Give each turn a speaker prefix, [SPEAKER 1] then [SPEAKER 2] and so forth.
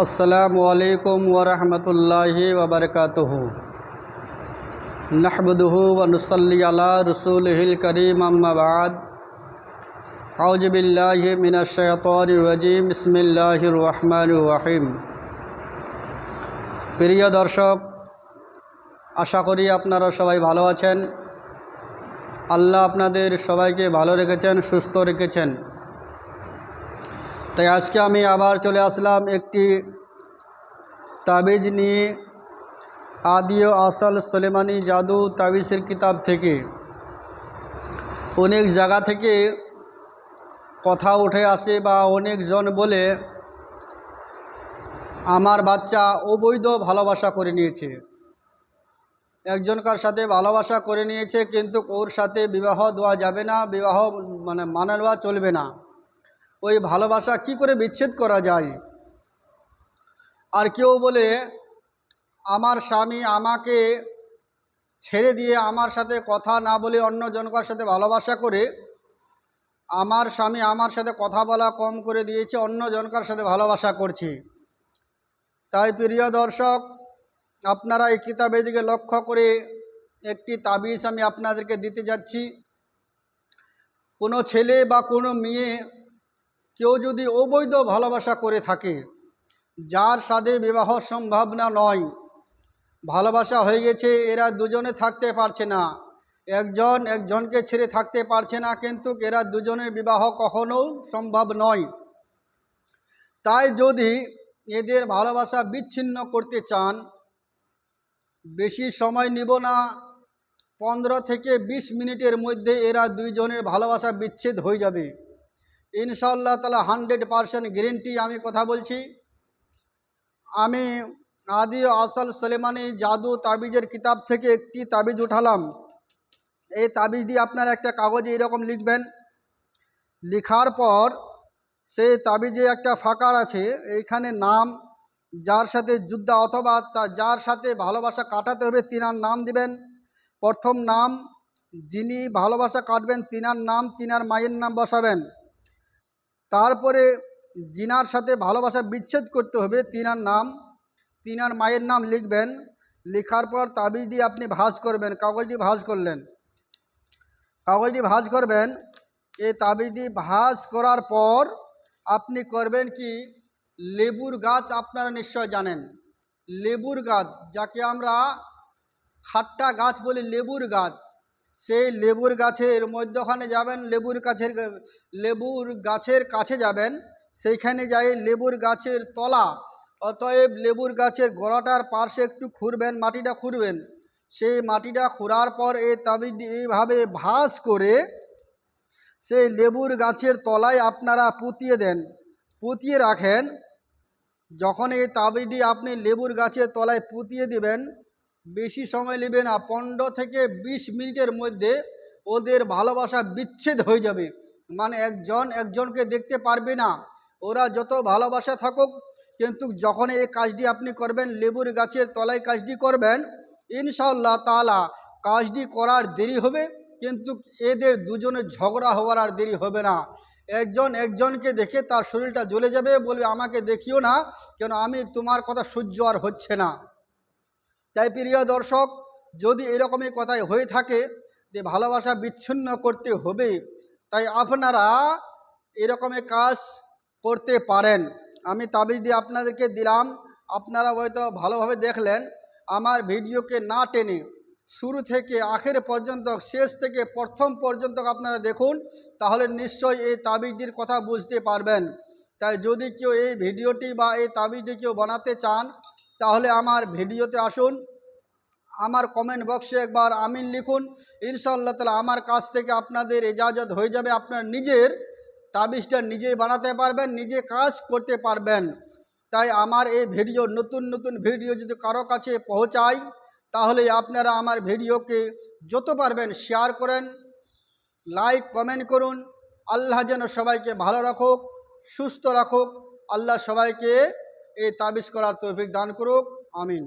[SPEAKER 1] আসসালামু আলাইকুম ওরহমতুল্লাহি ওবরকাতুহ নহবদুহু ওনুসল্লি আলা রসুলহিল করিম আম্মাবাদ মিনাশাইতানির রাজিম, বিসমিল্লাহির রহমানির রহিম। প্রিয় দর্শক, আশা করি আপনারা সবাই ভালো আছেন। আল্লাহ আপনাদের সবাইকে ভালো রেখেছেন, সুস্থ রেখেছেন। তাই আজকে আমি আবার চলে আসলাম একটি তাবিজ নিয়ে আদিও আসল সলেমানি জাদু তাবিজের কিতাব থেকে। অনেক জায়গা থেকে কথা উঠে আসে বা অনেকজন বলে, আমার বাচ্চা অবৈধ ভালোবাসা করে নিয়েছে। একজনকার সাথে ভালোবাসা করে নিয়েছে, কিন্তু ওর সাথে বিবাহ দেওয়া যাবে না, বিবাহ মানে মানে নেওয়া চলবে না। ওই ভালোবাসা কি করে বিচ্ছেদ করা যায়? আর কেউ বলে, আমার স্বামী আমাকে ছেড়ে দিয়ে আমার সাথে কথা না বলে অন্য জনকার সাথে ভালোবাসা করে, আমার স্বামী আমার সাথে কথা বলা কম করে দিয়েছে, অন্য জনকার সাথে ভালোবাসা করছে। তাই প্রিয় দর্শক, আপনারা এই কিতাবের দিকে লক্ষ্য করে একটি তাবিজ আমি আপনাদেরকে দিতে যাচ্ছি। কোনো ছেলে বা কোনো মেয়ে কেউ যদি অবৈধ ভালোবাসা করে থাকে, যার সাথে বিবাহ সম্ভাবনা নয়, ভালোবাসা হয়ে গেছে, এরা দুজনে থাকতে পারছে না। একজন একজনকে ছেড়ে থাকতে পারছে না, কিন্তু এরা দুজনের বিবাহ কখনো সম্ভব নয়। তাই যদি এদের ভালোবাসা বিচ্ছিন্ন করতে চান, বেশি সময় নিব না। পনেরো থেকে ২০ মিনিটের মধ্যে এরা দুইজনের ভালোবাসা বিচ্ছেদ হয়ে যাবে। ইনশাল্লাহ তালা হান্ড্রেড পারসেন্ট গ্যারেন্টি আমি কথা বলছি। আমি আদি আসল সলেমানি জাদু তাবিজের কিতাব থেকে একটি তাবিজ উঠালাম। এই তাবিজ দিয়ে আপনারা একটা কাগজে এরকম লিখবেন। লিখার পর সেই তাবিজে একটা ফাঁকার আছে, এইখানে নাম, যার সাথে যুদ্ধ অথবা যার সাথে ভালোবাসা কাটাতে হবে তিনার নাম দিবেন। প্রথম নাম, যিনি ভালোবাসা কাটবেন, তিনার নাম, তিনার মায়ের নাম বসাবেন। তারপরে জিনার সাথে ভালোবাসা বিচ্ছেদ করতে হবে। তিনার নাম, তিনার মায়ের নাম লিখবেন। লেখার পর তাবিজ দিয়ে আপনি ভাজ করবেন। কাগজটি ভাজ করলেন। কাগজটি ভাজ করবেন। এই তাবিজটি ভাজ করার পর আপনি করবেন কি? লেবুর গাছ আপনারা নিশ্চয় জানেন। লেবুর গাছ, যাকে আমরা খাট্টা গাছ বলি, লেবুর গাছ। সেই লেবুর গাছের মধ্যখানে যাবেন, লেবুর গাছের লেবুর গাছের কাছে যাবেন, সেইখানে যাই লেবুর গাছের তলা। অতএব লেবুর গাছের গোড়াটার পার্শ্বে একটু খুঁড়বেন, মাটিটা খুঁড়বেন। সেই মাটিটা খুঁড়ার পর এই তাবিজ এইভাবে ভাস করে সেই লেবুর গাছের তলায় আপনারা পুঁতিয়ে দেন। পুঁতিয়ে রাখেন। যখন এই তাবিজটি আপনি লেবুর গাছের তলায় পুঁতিয়ে দিবেন বেশি সময় নেবে না পনেরো থেকে ২০ মিনিটের মধ্যে ওদের ভালোবাসা বিচ্ছেদ হয়ে যাবে। মানে একজন একজনকে দেখতে পারবে না। ওরা যত ভালোবাসা থাকুক, কিন্তু যখন এই কাজটি আপনি করবেন, লেবুর গাছের তলায় কাজটি করবেন ইনশাল্লাহ তালা কাজটি করার দেরি হবে, কিন্তু এদের দুজনের ঝগড়া হওয়ার আর দেরি হবে না। একজন একজনকে দেখে তার শরীরটা জ্বলে যাবে, বলবে, আমাকে দেখিও না, কেন আমি তোমার কথা সহ্য আর হচ্ছে না। তাই প্রিয় দর্শক, যদি এরকমই কথাই হয়ে থাকে যে ভালোবাসা বিচ্ছিন্ন করতে হবে, তাই আপনারা এরকমের কাজ করতে পারেন। আমি তাবিজ দিয়ে আপনাদেরকে দিলাম, আপনারা হয়তো ভালোভাবে দেখলেন, আমার ভিডিওকে না টেনে শুরু থেকে আখের পর্যন্ত, শেষ থেকে প্রথম পর্যন্ত আপনারা দেখুন, তাহলে নিশ্চয়ই এই তাবিজটির কথা বুঝতে পারবেন। তাই যদি কেউ এই ভিডিওটি বা এই তাবিজটি কেউ বানাতে চান তাহলে আমার ভিডিওতে আসুন, আমার কমেন্ট বক্সে একবার আমিন লিখুন ইনশাল্লাহ তালা আমার কাছ থেকে আপনাদের এজাজত হয়ে যাবে, আপনার নিজের তাবিজটা নিজেই বানাতে পারবেন, নিজে কাজ করতে পারবেন। তাই আমার এই ভিডিও, নতুন নতুন ভিডিও যদি কারও কাছে পৌঁছায়, তাহলে আপনারা আমার ভিডিওকে যত পারবেন শেয়ার করেন লাইক কমেন্ট করুন। আল্লাহ যেন সবাইকে ভালো রাখুক, সুস্থ রাখুক। আল্লাহ সবাইকে এই তাবিজ করার তৌফিক দান করুক আমিন।